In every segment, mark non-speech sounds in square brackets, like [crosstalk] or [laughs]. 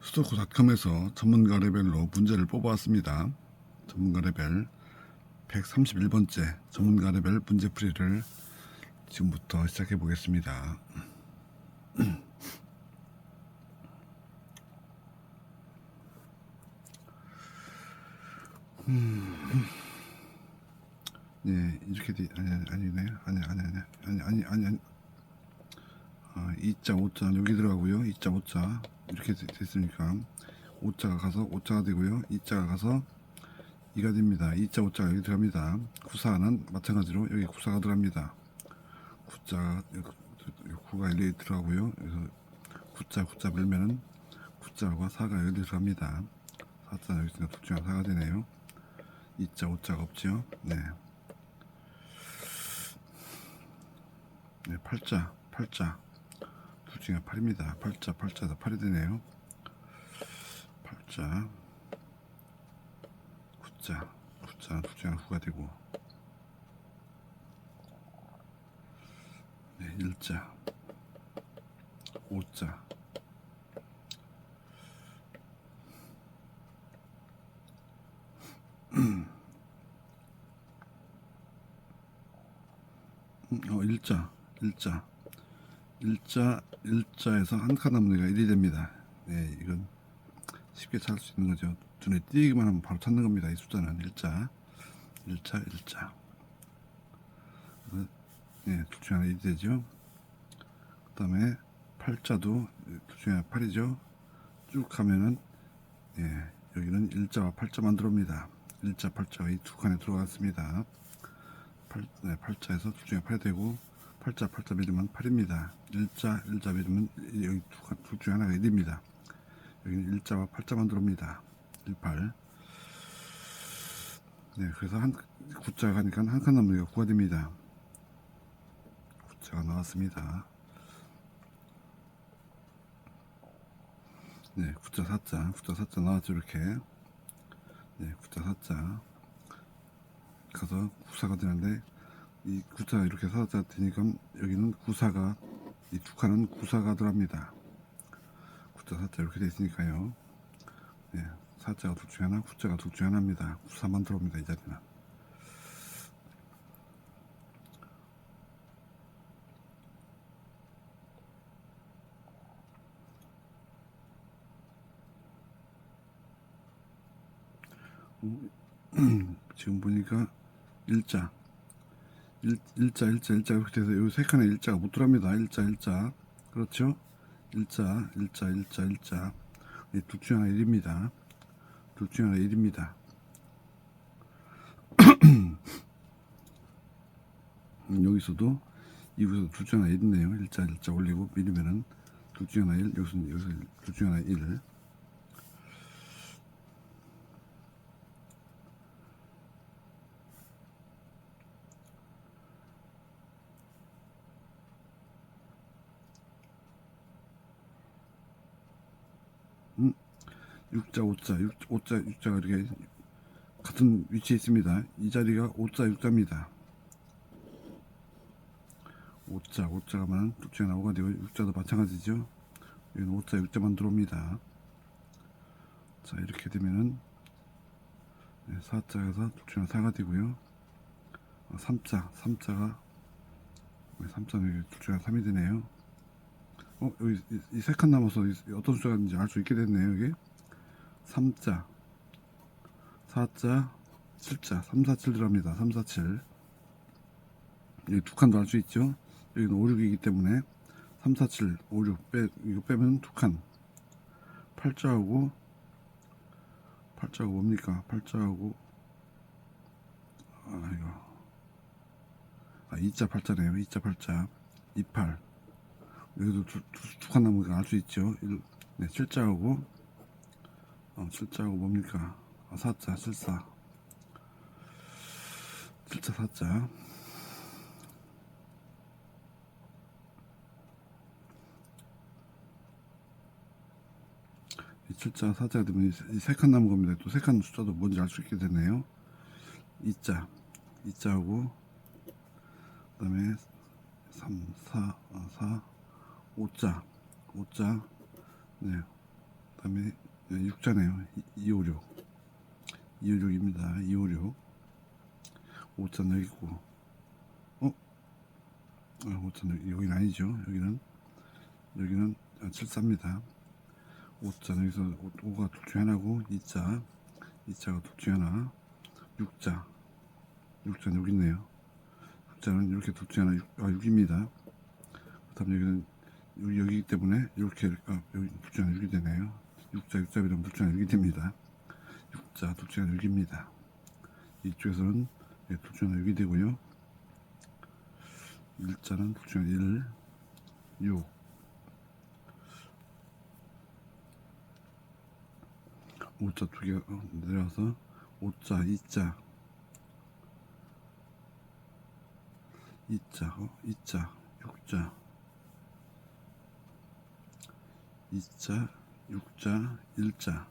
수도쿠닷컴에서 전문가 레벨로 문제를 뽑아왔습니다. 전문가 레벨 131번째 전문가 레벨 문제풀이를 지금부터 시작해 보겠습니다. 네, 이렇게 돼 아니 아니 아니네 아니 아니 아니 아니 아니 아니 아니 아, 2자 5자 여기 들어가고요. 2자 5자 이렇게 돼- 됐으니까 5자가 가서 5자가 되고요. 2자가 가서 2가 됩니다. 2자 5자가 여기 들어갑니다. 구사는 마찬가지로 여기 구사가 들어갑니다. 9자가 9가 여기 들어가고요. 그래서 9자 9자 밀면은 9자와 4가 여기 들어갑니다. 4자 여기 있으니까 둘 중에 4가 되네요. 2자 5자가 없죠? 네. 네, 8자, 8자. 둘 중에 8입니다. 8자, 8자다 8이 되네요. 8자, 9자, 9자, 둘 중에 9가 되고. 네, 1자, 5자. 음, 어, 일자, 일자, 일자, 일자에서 한칸 애가 1이 됩니다. 네, 이건 쉽게 찾을 수 있는 거죠. 눈에 띄기만 하면 바로 찾는 겁니다. 이 숫자는 일자, 일자, 일자. 어, 네, 둘 중에 하나 1이 되죠. 그 다음에 팔자도 둘 중에 하나 8이죠. 쭉 하면은, 예, 여기는 일자와 팔자만 들어옵니다. 일자, 팔자가 이두 칸에 들어갔습니다. 8, 네, 8자에서 둘 중에 8이 되고 8자 8자 믿으면 8입니다. 1자 1자 믿으면 여기 두, 칸- 둘 하나가 1입니다. 여기는 1자와 8자만 들어옵니다. 18 네, 그래서 한 9자가 가니까 한 칸 남는 게 9가 됩니다. 9자가 나왔습니다. 네, 9자 4자 9자 4자 나왔죠 이렇게 네, 9자 4자 가서 구사가 되는데 이 구사가 이렇게 사자 되니까 여기는 구사가 이 두 칸은 구사가 들어갑니다. 구자 사자 이렇게 돼 있으니까요. 네, 사자가 둘 중에 하나, 구자가 둘 중에 하나입니다. 구사만 들어옵니다 이 자리는. [clears throat] 지금 보니까 일자 일, 일자 일자 일자 이렇게 돼서 여기 세 칸에 일자가 못 들어갑니다. 일자 일자. 그렇죠? 일자 일자 일자 일자. 이둘 중에 하나 1입니다. 둘 중에 하나 1입니다. [clears throat] 여기서도 이곳에서 둘 중에 하나 1이네요. 일자 일자 올리고 밀리면은 둘 중에 하나 1 여기서 여기서 둘 중에 하나 1 육자, 오자, 육, 오자, 육자가 이렇게 같은 위치에 있습니다. 이 자리가 오자, 육자입니다. 오자, 오자가만 둘 중에 나오가 되고 육자도 마찬가지죠. 여기는 오자, 육자만 들어옵니다. 자, 이렇게 되면은 네, 4자에서 둘 중에 하나 4가 되고요. 어, 3자, 3자가 3자는 여기 둘 중에 하나 3이 되네요. 어, 여기 이 세 칸 남아서 이- 어떤 숫자인지 알 수 있게 됐네요, 여기. 3자. 4자 7자. 3, 4, 7 들어갑니다. 3, 4, 7 여기 두 칸도 할수 있죠? 여기는 5, 6이기 때문에 3, 4, 7, 5, 6 빼, 이거 빼면 두칸. 8자하고 8자하고 뭡니까? 8자하고 아 이거. 아 2자 8자네요. 2자 8자. 28 여기도 두 칸 남은 거알수 있죠? 1, 네, 7자하고 어, 칠자하고 뭡니까? 아, 사자, 칠사. 칠자, 사자. 이 칠자, 사자가 되면 이 세 칸 남은 겁니다. 또 세 칸 숫자도 뭔지 알 수 있게 되네요. 이자, 이자하고, 그 다음에 3, 4, 어, 4, 5자, 5자, 네. 그 다음에 6자네요. 256. 256입니다. 256. 5자 여기 있고. 어? 아, 5자 여기 여기는 아니죠. 여기는 여기는 74입니다. 5자 여기서 5 가 둘 중에 하나고 2자 2자가 둘 중에 하나 6자 6자는 여기 있네요. 6자는 이렇게 둘 중에 하나 6, 아, 6입니다. 그 다음 여기는 여기, 여기기 때문에 이렇게 아, 여기 둘 중에 하나 6이 되네요. 6자 6자 비면 둘 중에 하나 6이 됩니다. 6자 둘 중에 하나 6입니다. 이쪽에서는 예, 둘 중에 하나 6이 되고요. 1자는 둘 중에 1, 6 5자 두 개 내려와서 5자 2자 2자 어? 2자 6자 2자 6자 1자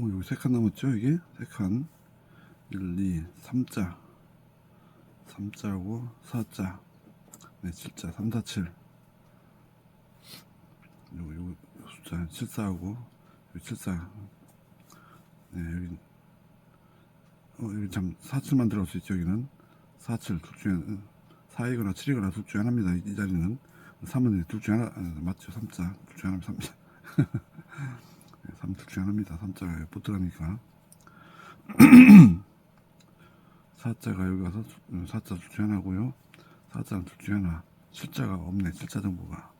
오, 여기 세칸 남았죠, 이게? 세 칸. 1, 2, 3자. 3자하고 4자. 네, 7자. 3, 4, 7. 요거, 요거 숫자 74하고, 여기 74. 네, 여기. 어, 여기 참, 47만 들어갈 수 있죠, 여기는. 4, 7, 둘 중에, 4이거나 7이거나 둘 중에 하나입니다, 이, 이 자리는. 3은 둘 중에 하나, 아, 맞죠, 3자. 둘 중에 하나면 3자. 3둘 [laughs] 중에 하나입니다. 3자가 못 들어가니까. [clears throat] 4자가 여기 가서 4자 둘 중에 하나고요. 4자는 둘 중에 하나. 7자가 없네. 7자 정보가.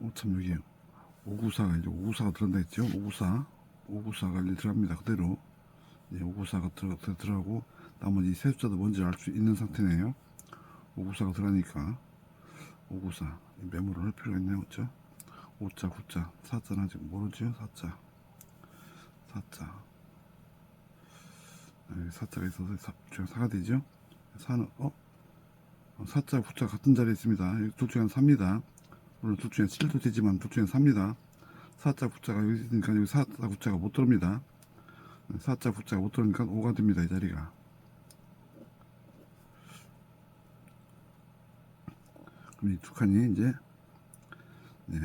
오, 참, 여기 594가 이제 594가 들어간다 했죠? 594. 594가 이제 들어갑니다. 그대로. 예, 594가 들어, 들어, 들어가고, 나머지 세 숫자도 뭔지 알 수 있는 상태네요. 594가 들어가니까. 594. 메모를 할 필요가 있네요. 그죠? 5자, 9자. 4자는 아직 모르죠? 4자. 4자. 여기 4자가 있어서 4, 4가 되죠? 4는, 어? 4자, 9자 같은 자리에 있습니다. 둘 중에 하나 3입니다. 물론 둘 중에 7도 되지만 둘 중에 4입니다. 4자 9자가 여기 있으니까 여기 4자 9자가 못 들어옵니다. 4자 9자가 못 들어오니까 5가 됩니다. 이 자리가. 그럼 이 두 칸이 이제 네,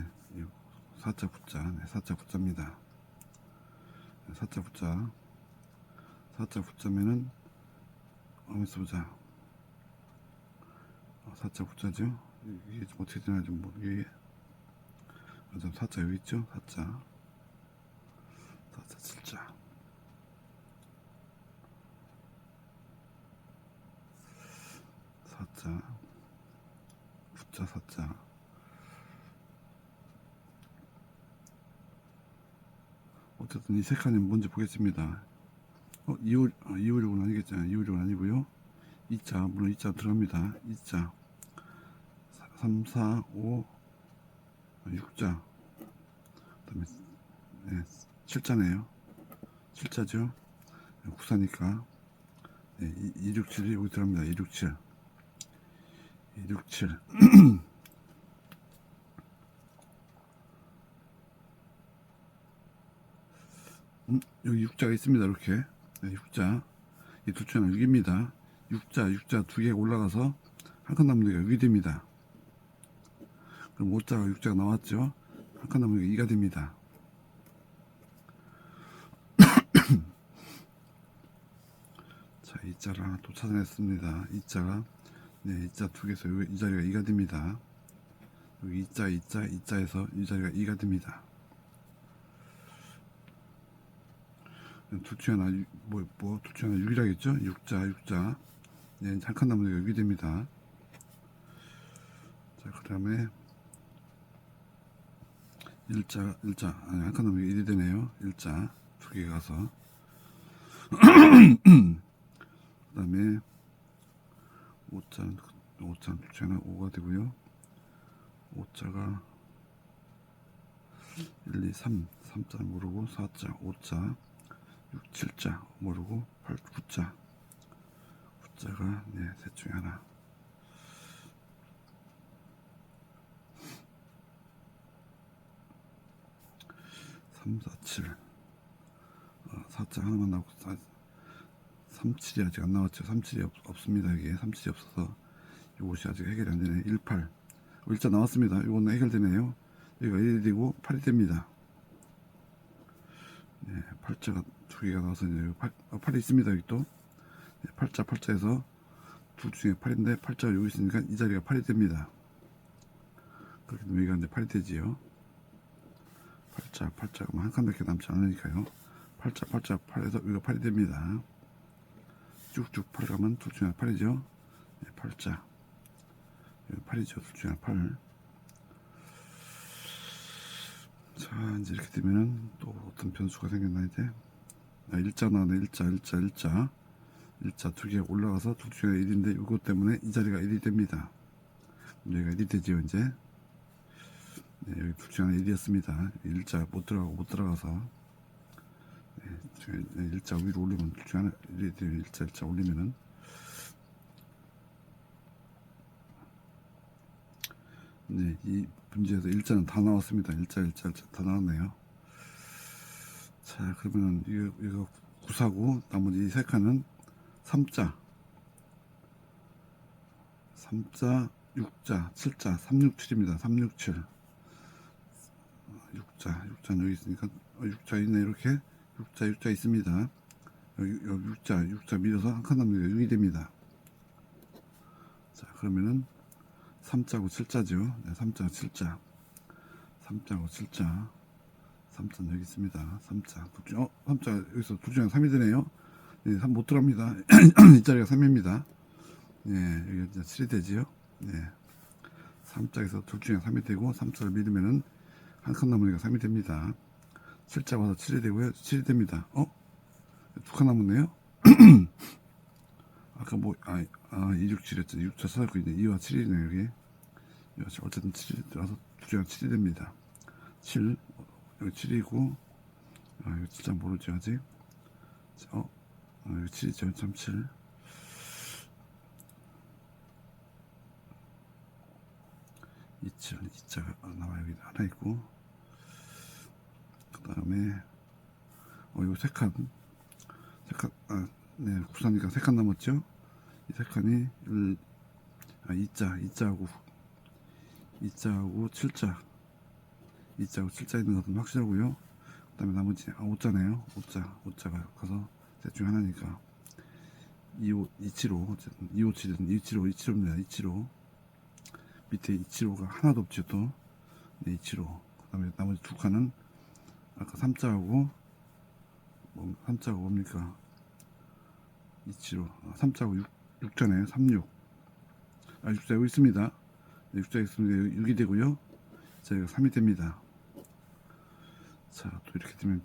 4자 9자, 네, 4자 9자입니다. 4자 9자, 4자 9자면은 어디서 보자. 4자 9자죠. 이게 좀 어떻게 되나 좀 모르게. 그다음 4자 여기 있죠. 4자. 4자 7자. 4자. 9자 4자. 어쨌든 이 세 칸이 뭔지 보겠습니다. 어, 2호, 아, 256은 아니겠잖아요. 256은 아니고요. 2자, 물론 2자 들어갑니다. 2자. 3, 4, 5, 6자. 그다음에 네, 7자네요. 7자죠. 국사니까 네, 267이 여기 들어갑니다. 267. 267. [clears throat] 음, 여기 6자가 있습니다. 이렇게. 네, 6자. 이둘 중에 6입니다. 6자, 6자 두 개가 올라가서 한 칸 남는 게 6이 됩니다. 그럼 5자가 6자가 나왔죠? 한칸 남는 게 2가 됩니다. [coughs] 자, 이 자를 하나 또 찾아냈습니다. 이 자가, 네, 이자두 개에서 여기 이 자리가 2가 됩니다. 여기 이 자, 이 자, 이 자에서 이 자리가 2가 됩니다. 둘 중에 하나, 유- 뭐, 뭐, 둘 중에 하나 6이라겠죠? 6자, 6자. 네, 한칸 게 6이 됩니다. 자, 그 다음에, 1자, 1자, 아니, 한칸 게 1이 되네요. 1자, 두 개 가서. 그 다음에 5자, 5자 둘 중에 하나 5가 되고요. 5자가 1, 2, 3, 3자 모르고 4자, 5자, 6, 7자 모르고 8, 9자, 9자가 네, 셋 중에 하나. 삼, 사, 칠. 어, 4자 하나만 나오고 4, 37이 아직 안 나왔죠. 37이 없, 없습니다. 이게 37이 없어서 이것이 아직 해결이 안 되네. 18. 일자 나왔습니다. 이거는 해결되네요. 여기가 1이 되고 8이 됩니다. 네, 8자가 두 개가 나와서 이제 여기 8, 어, 8이 있습니다. 여기 또. 네, 8자, 8자에서 둘 중에 8인데 8자가 여기 있으니까 이 자리가 8이 됩니다. 그렇게 되면 여기가 이제 8이 되지요. 8자, 8자가 한 칸밖에 남지 않으니까요. 8자, 8자, 8에서 여기가 8이 됩니다. 쭉쭉 8 가면 둘 중에 8이죠. 네, 8자. 8이죠. 둘 중에 8. 자, 이제 이렇게 되면은 또 어떤 변수가 생겼나 이제. 아, 1자 나오네. 1자, 1자, 1자. 1자 두 개 올라가서 둘 중에 1인데 이것 때문에 이 자리가 1이 됩니다. 여기가 1이 되지요, 이제. 네, 여기 둘 중에 1이었습니다. 1자 못 들어가고 못 들어가서. 네, 일자 위로 올리면 일이 돼요. 일자 일자 올리면은 네, 이 문제에서 일자는 다 나왔습니다. 일자 일자 일자 다 나왔네요. 자, 그러면은 이거 이거 구사고 나머지 세 칸은 3자 3자 6자 7자 367입니다. 367 6자 6자는 여기 있으니까 6자 있네 이렇게 6자 6자 있습니다. 여기, 여기 6자 6자 밀어서 한 칸 남는 게 6이 됩니다. 자 그러면은 3자고 7자죠. 네, 3자 7자 3자고 7자 3자는 여기 있습니다. 3자 둘 중, 어 3자 여기서 [clears throat] 둘 중에 3이 되네요. 네, 3 못 들어갑니다. 이 자리가 3입니다. 네, 여기 이제 7이 되지요. 네. 3자에서 둘 중에 3이 되고 3자를 밀으면은 한칸게 3이 됩니다. 7자 와서 7이 되고요. 7이 됩니다. 어? 두 칸 남았네요? [clears throat] 아까 뭐, 아, 아, 267이었죠. 6자 찾았고, 이제 2와 7이네요, 여기. 2와 7, 어쨌든 7이 들어와서 두 개가 7이 됩니다. 7, 여기 7이고, 아, 이거 진짜 모르죠, 아직. 자, 어, 어 여기 7이죠, 37. 이칠, 이자가 나와 여기 하나 있고, 그 다음에 어 이거 세 칸. 세 칸 아 네 구사니까 세 칸 남았죠? 이 세 칸이 1, 아 2자 2자하고 2자하고 7자. 2자하고 7자 있는 것은 확실하고요. 그 다음에 나머지 아 5자네요. 5자 5자가 가서 셋 중에 하나니까. 25, 275 어쨌든. 257은 275 275입니다. 275 밑에 275가 하나도 없죠 또. 네, 275그 다음에 나머지 두 칸은 아까 3자하고 뭐 3자가 뭡니까? 275 아, 3자하고 6, 6자네요 36 아 6자 여기 있습니다. 6자 있으면 6이 되고요. 저희가 3이 됩니다. 자 또 이렇게 되면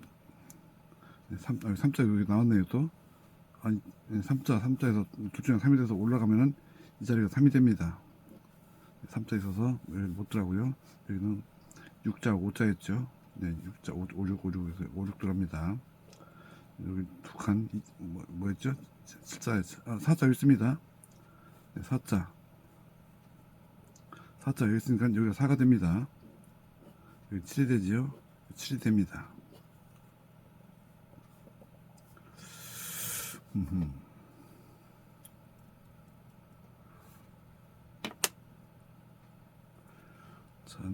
네, 3, 아, 3자 여기 나왔네요 또. 아니 네, 3자 3자에서 둘 중에 3이 돼서 올라가면은 이 자리가 3이 됩니다 3자 있어서 여기 못 들어가고요 여기는 6자하고 5자였죠 네, 6자 5, 5, 6, 5, 6에서 5, 6 들어갑니다. 여기 두 칸, 이- 뭐, 뭐였죠? 7자, 아, 4자 여기 있습니다. 네, 4자. 4자 여기 있으니까 여기가 4가 됩니다. 여기 7이 되지요? 7이 됩니다. 음흠.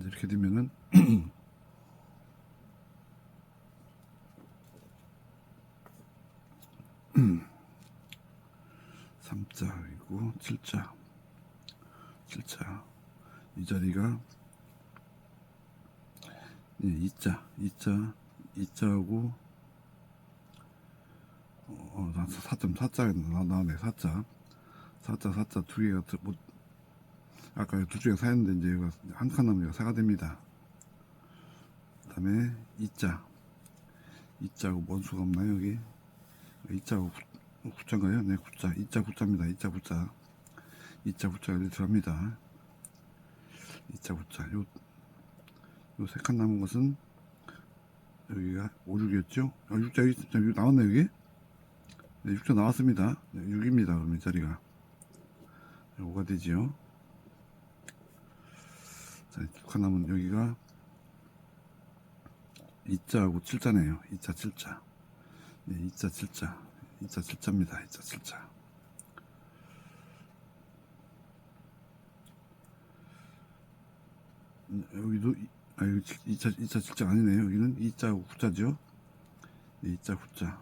이렇게 되면은 [clears throat] 삼자이고 7자. 7자. 이 자리가 예, 2자 2자 2자하고 어, 4.4자 나오네 4자. 4자 4자 두 개가 들- 뭐, 아까 두 중에 사였는데 이제 이거 한칸거 사가 됩니다 그 다음에 2자 2자하고 뭔 수가 없나요 여기 2자하고 9자인가요? 네 9자 2자 9자입니다 2자 9자 2자 9자가 이렇게 들어갑니다 2자 9자 요 요 세 칸 남은 것은 여기가 5, 6이었죠? 아, 6자 여기, 있- 여기 나왔네 여기? 네, 6자 나왔습니다. 네, 6입니다. 그럼 이 자리가 5가 되지요. 자, 남은 여기가 2자하고 7자네요. 2자 7자. 네, 2자 7자. 2자 7자입니다. 2자 7자. 음, 여기도 이- 아 여기 2차 2차 7자 아니네요. 여기는 2자 9자죠. 네, 2자 9자.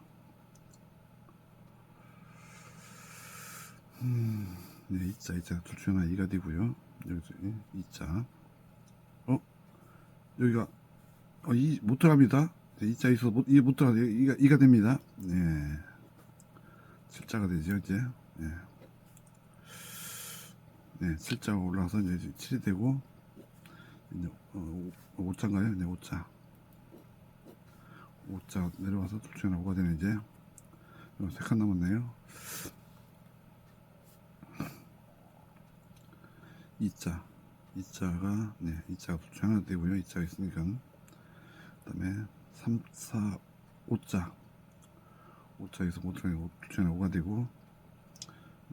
음, 네, 2자 2자 둘 중에 하나 2가 되고요. 여기서 2자. 어? 여기가 어, 2못 들어갑니다. 네, 2자 있어서 못, 2못 들어가요. 2가 2가 됩니다. 네. 7자가 되죠, 이제. 네. 네, 7자가 올라와서 이제 7이 되고 이제 어, 5자인가요? 네, 5자. 5자 내려와서 둘 중에 하나 5가 되네 이제. 세칸 남았네요. 2자. 2자가 네, 2자가 둘 중에 하나 되고요. 2자가 있으니까. 그다음에 3, 4, 5자. 5자에서 못 들어가요. 둘 중에 하나 5가 되고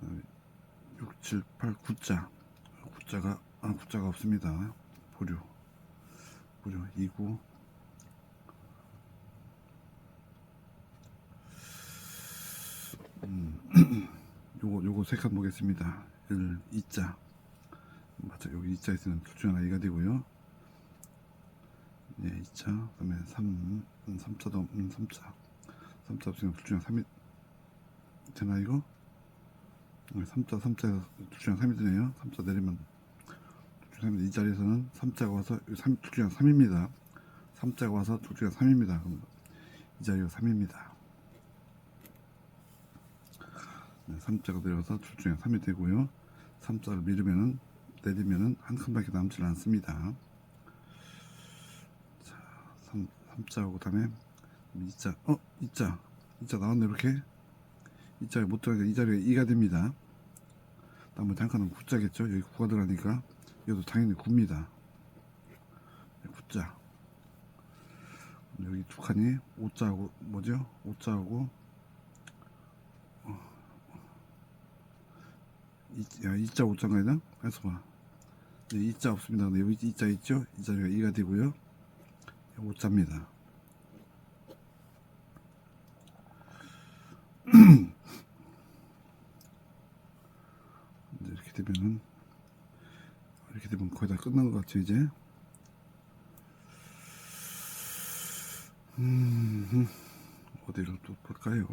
어, 6, 7, 8, 9자. 9자가 아, 9자가 없습니다. 보류. 보류 2구. 음, [clears throat] 요거 요거 세칸 보겠습니다. 1, 2자. 맞아. 여기 2자 있으면 둘 중에 하나 2가 되고요. 네, 2자. 그다음에 3, 음, 3자도 음, 3자. 3자 없으면 둘 중에 3이 되나 이거? 3자 3자에서 둘 중에 3이 되네요. 3자 내리면 둘 중에 3이 이 자리에서는 3자가 와서 3, 둘 중에 3입니다. 3자가 와서 둘 중에 3입니다. 그럼 이 자리가 3입니다. 네, 3자가 내려서 둘 중에 3이 되고요. 3자를 밀으면은 내리면은 한 칸밖에 남지 않습니다. 자, 3, 3자하고 그다음에 2자, 어, 2자, 2자 나왔네 이렇게. 2자에 못 들어가니까 이 자리가 2가 됩니다. 나머지 한 칸은 9자겠죠. 여기 9가 들어가니까 이것도 당연히 9입니다. 9자. 여기 두 칸이 5자하고 뭐죠? 5자하고 이, 야, 2자 5자인가요? 해서 봐. 네, 2자 없습니다. 여기 2자 있죠? 이 자리가 2가 되고요. 5자입니다. 이제 [clears throat] 이렇게 되면은 이렇게 되면 거의 다 끝난 것 같죠 이제 음 어디로 또 볼까요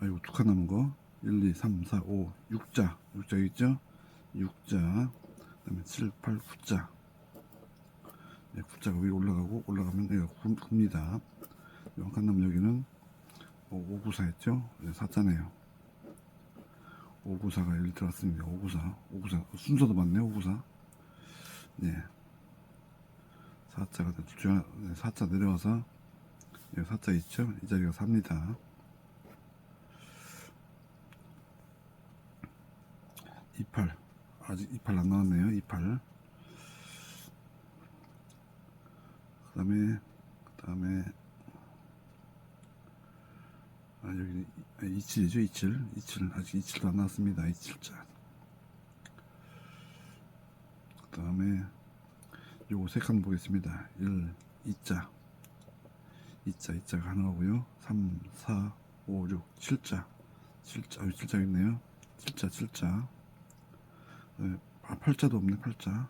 아 이거 두칸 남은 거 1, 2, 3, 4, 5, 6자 6자 있죠 6자 그 다음에 7, 8, 9자 네, 9자가 위에 올라가고 올라가면 여기가 9, 9입니다 한칸 남은 여기는 5, 9, 4 했죠 네, 4자네요 594가 여기 들어왔습니다. 594. 594. 순서도 맞네요. 594. 네. 4자가 둘 중에 하나, 네, 4자 내려와서 여기 4자 있죠? 이 자리가 4입니다. 28. 아직 28안 나왔네요. 28. 그 다음에 다음에 아 여기 27이죠 27 27 아직 27도 안 나왔습니다 27자. 그 다음에 요거 세칸 보겠습니다. 1 2자. 2자 2자가 하나 가고요. 3 4 5 6 7자. 7자 여기 7자 있네요. 7자 7자 네, 아 8자도 없네 8자.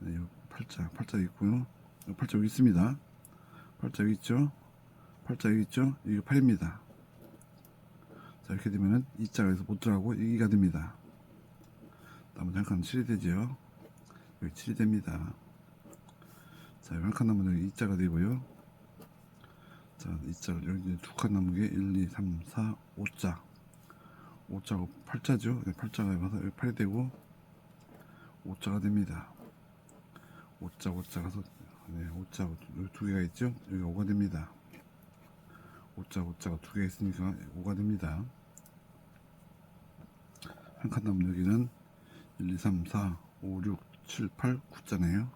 네, 요 8자 8자 있고요. 요 8자 여기 있습니다. 8자 여기 있죠? 8자 여기 있죠? 이게 8입니다. 자 이렇게 되면은 2자가 여기서 못 들어가고 2가 됩니다. 다음에 한칸 7이 되죠 여기 7이 됩니다. 자 여기 한칸 남으면 여기 2자가 되고요. 자 2자 여기 두 칸 남은 게 1, 2, 3, 4, 5자. 5자고 8자죠? 8자가 와서 여기 8이 되고 5자가 됩니다. 5자 5자 가 서 네 5자 여기 두 개가 있죠? 여기 5가 됩니다. 5자 5자가 두 개 있으니까 5가 됩니다. 한 칸 남은 여기는 1, 2, 3, 4, 5, 6, 7, 8, 9자네요.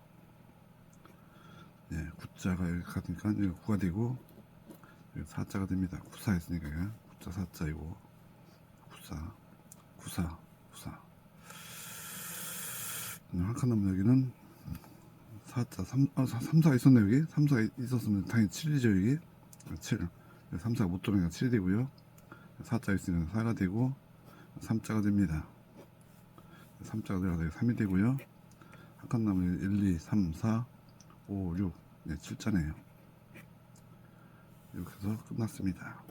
네 9자가 여기 가니까 여기 9가 되고 여기 4자가 됩니다. 9사 했으니까 9자 4자이고 94 94 94 한칸 남은 여기는 4자 3, 아, 3, 4가 있었네 여기? 3, 4가 있었으면 당연히 7이죠 여기? 7 3, 4가 못 들어오니까 7이 되고요. 4자 있으면 4가 되고 3자가 됩니다. 3자가 들어가서 3이 되고요. 한칸 남은 1, 2, 3, 4, 5, 6 네, 7자네요. 이렇게 해서 끝났습니다